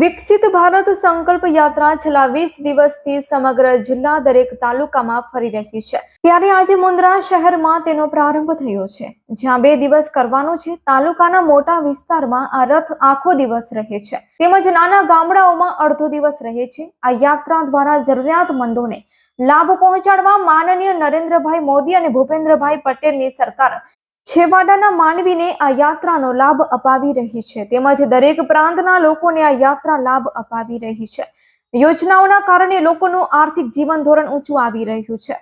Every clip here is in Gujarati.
વિકસિત ભારત સંકલ્પ યાત્રા છેલ્લા વીસ દિવસથી સમગ્ર જિલ્લા દરેક તાલુકામાં ફરી રહી છે. ત્યારે આજે મુન્દ્રા શહેરમાં તેનો પ્રારંભ થયો છે. જ્યાં બે દિવસ કરવાનો છે, તાલુકાના મોટા વિસ્તારમાં આ રથ આખો દિવસ રહે છે. તેમજ નાના ગામડાઓમાં અડધો દિવસ રહે છે. આ યાત્રા દ્વારા જરૂરિયાતમંદોને લાભ પહોંચાડવા માનનીય નરેન્દ્રભાઈ મોદી અને ભૂપેન્દ્રભાઈ પટેલની સરકાર છેવાડાના માનવીને આ યાત્રાનો લાભ અપાવી રહી છે. તેમજ દરેક પ્રાંતના લોકોને આ યાત્રા લાભ અપાવી રહી છે. યોજનાઓના કારણે લોકોનું આર્થિક જીવન ધોરણ ઊંચું આવી રહ્યું છે.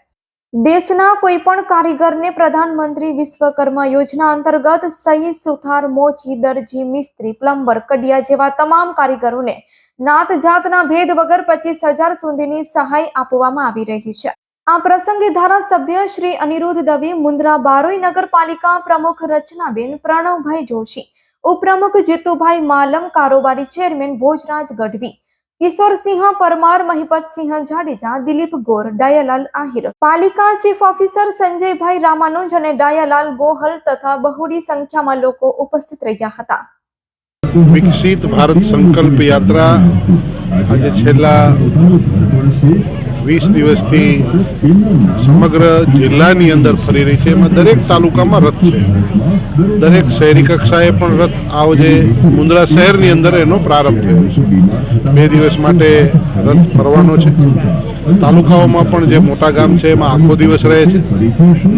દેશના કોઈ પણ કારીગરને પ્રધાનમંત્રી વિશ્વકર્મા યોજના અંતર્ગત સહી સુથાર, મોચી, દરજી, મિસ્ત્રી, પ્લમ્બર, કડિયા જેવા તમામ કારીગરોને નાત જાતના ભેદ વગર પચીસ હજાર સુધીની સહાય આપવામાં આવી રહી છે. આ પ્રસંગે ધારાસભ્ય શ્રી અનિરુદ્ધ દવે મુન્દ્રા બારોઈ નગરપાલિકા પ્રમુખ રચનાબેન પ્રણવભાઈ જોશી, ઉપપ્રમુખ જીતુભાઈ માલમ કારોબારી ચેરમેન ભોજરાજ ગઢવી કિશોરસિંહ પરમાર મહિપતસિંહ જાડેજા, દિલીપ ગોર, ડાયાલાલ આહિર, પાલિકા ચીફ ઓફિસર સંજયભાઈ રામાનુજ અને ડાયાલાલ ગોહલ તથા બહોળી સંખ્યામાં લોકો ઉપસ્થિત રહ્યા હતા. વિકસિત ભારત સંકલ્પ યાત્રા આજે છેલ્લા વીસ દિવસથી સમગ્ર જિલ્લાની અંદર ફરી રહી છે. એમાં દરેક તાલુકામાં રથ છે. દરેક શહેરી કક્ષાએ પણ રથ આવો જે મુન્દ્રા શહેરની અંદર એનો પ્રારંભ થયો. છે બે દિવસ માટે રથ ફરવાનો છે. તાલુકાઓમાં પણ જે મોટા ગામ છે, એમાં આખો દિવસ રહે છે.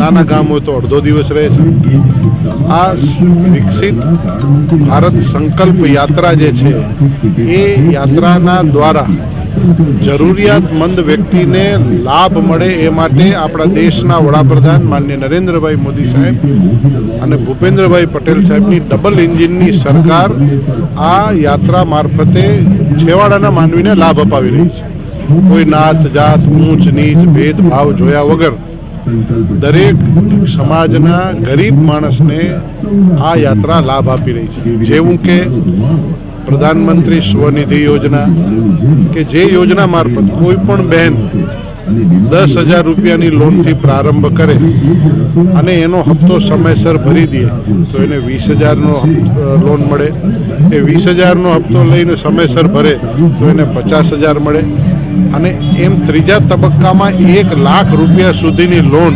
નાના ગામ હોય તો અડધો દિવસ રહે છે. આ વિકસિત ભારત સંકલ્પ યાત્રા જે છે, એ યાત્રાના દ્વારા જરૂરિયાતમંદ વ્યક્તિને લાભ મળે એ માટે આપણા દેશના વડાપ્રધાન માન્ય નરેન્દ્રભાઈ મોદી સાહેબ અને ભૂપેન્દ્રભાઈ પટેલ સાહેબની ડબલ એન્જિનની સરકાર આ યાત્રા મારફતે છેવાડાના માનવીને લાભ અપાવી રહી છે. કોઈ નાત, જાત, ઊંચ, નીચ, ભેદભાવ જોયા વગર દરેક સમાજના ગરીબ માણસને આ યાત્રા લાભ આપી રહી છે. જેવું કે પ્રધાનમંત્રી સ્વનિધિ યોજના, કે જે યોજના મારફત કોઈ પણ બહેન દસ હજાર રૂપિયાની લોનથી પ્રારંભ કરે અને એનો હપ્તો સમયસર ભરી દે, તો એને વીસ હજારનો લોન મળે. એ વીસ હજારનો હપ્તો લઈને સમયસર ભરે, તો એને પચાસ હજાર મળે. અને એમ ત્રીજા તબક્કામાં એક લાખ રૂપિયા સુધીની લોન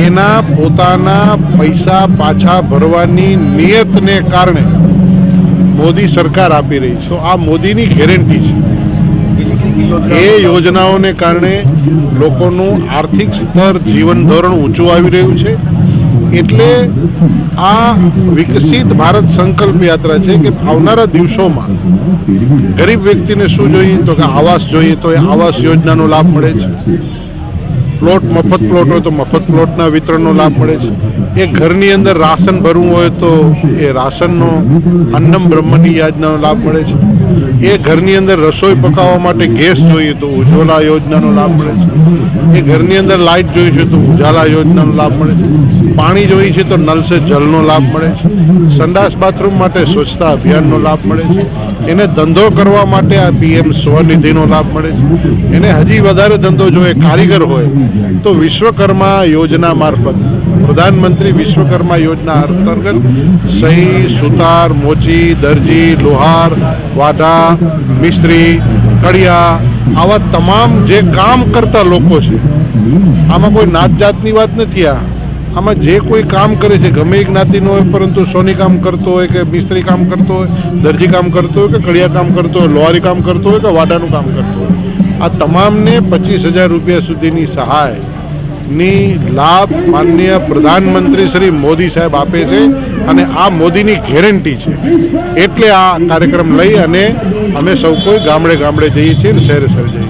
એના પોતાના પૈસા પાછા ભરવાની નિયતને કારણે મોદી સરકાર આપી રહી છે. તો આ મોદીની ગેરંટી છે. એ યોજનાઓને કારણે લોકોનું આર્થિક સ્તર, જીવન ધોરણ ઊંચું આવી રહ્યું છે. એટલે આ વિકસિત ભારત સંકલ્પ યાત્રા છે કે આવનારા દિવસોમાં ગરીબ વ્યક્તિને શું જોઈએ? તો કે આવાસ જોઈએ, તો એ આવાસ યોજનાનો લાભ મળે છે. પ્લોટ, મફત પ્લોટ હોય તો મફત પ્લોટના વિતરણનો લાભ મળે છે. એ ઘરની અંદર રાશન ભરવું હોય તો એ રાશનનો અન્નમ બ્રહ્મની યાજનાનો લાભ મળે છે. એ ઘરની અંદર રસોઈ પકાવવા માટે ગેસ જોઈએ તો ઉજ્જવલા યોજનાનો લાભ મળે છે. એ ઘરની અંદર લાઇટ જોઈએ છે તો ઉજાલા યોજનાનો લાભ મળે છે. પાણી જોઈએ છે તો નલ સે જલનો લાભ મળે છે. સંડાસ બાથરૂમ માટે સ્વચ્છતા અભિયાનનો લાભ મળે છે. એને ધંધો કરવા માટે આ પીએમ સ્વનિધિનો લાભ મળે છે. એને હજી વધારે ધંધો જો એ કારીગર હોય તો વિશ્વકર્મા યોજના મારફત પ્રધાનમંત્રી વિશ્વકર્મા યોજના અંતર્ગત સહી, સુતાર, મોચી, દરજી, લોહાર, વાઢા, મિસ્ત્રી, કડિયા આવા તમામ જે કામ કરતા લોકો છે, આમાં કોઈ નાત જાતની વાત નથી આ. આમાં જે કોઈ કામ કરે છે, ગમે એ જ્ઞાતિનો હોય, પરંતુ સોની કામ કરતો હોય કે મિસ્ત્રી કામ કરતો હોય, દરજી કામ કરતો હોય કે કડિયા કામ કરતો હોય, લોહારી કામ કરતો હોય કે વાડાનું કામ કરતો હોય, આ તમામને પચીસ હજાર રૂપિયા સુધીની સહાય ની લાભ માનનીય પ્રધાનમંત્રી શ્રી મોદી સાહેબ આપે છે અને આ મોદીની ગેરંટી છે. એટલે આ કાર્યક્રમ લઈ અને અમે સૌ કોઈ ગામડે ગામડે જઈએ છીએ અને શહેરે શહેર જઈએ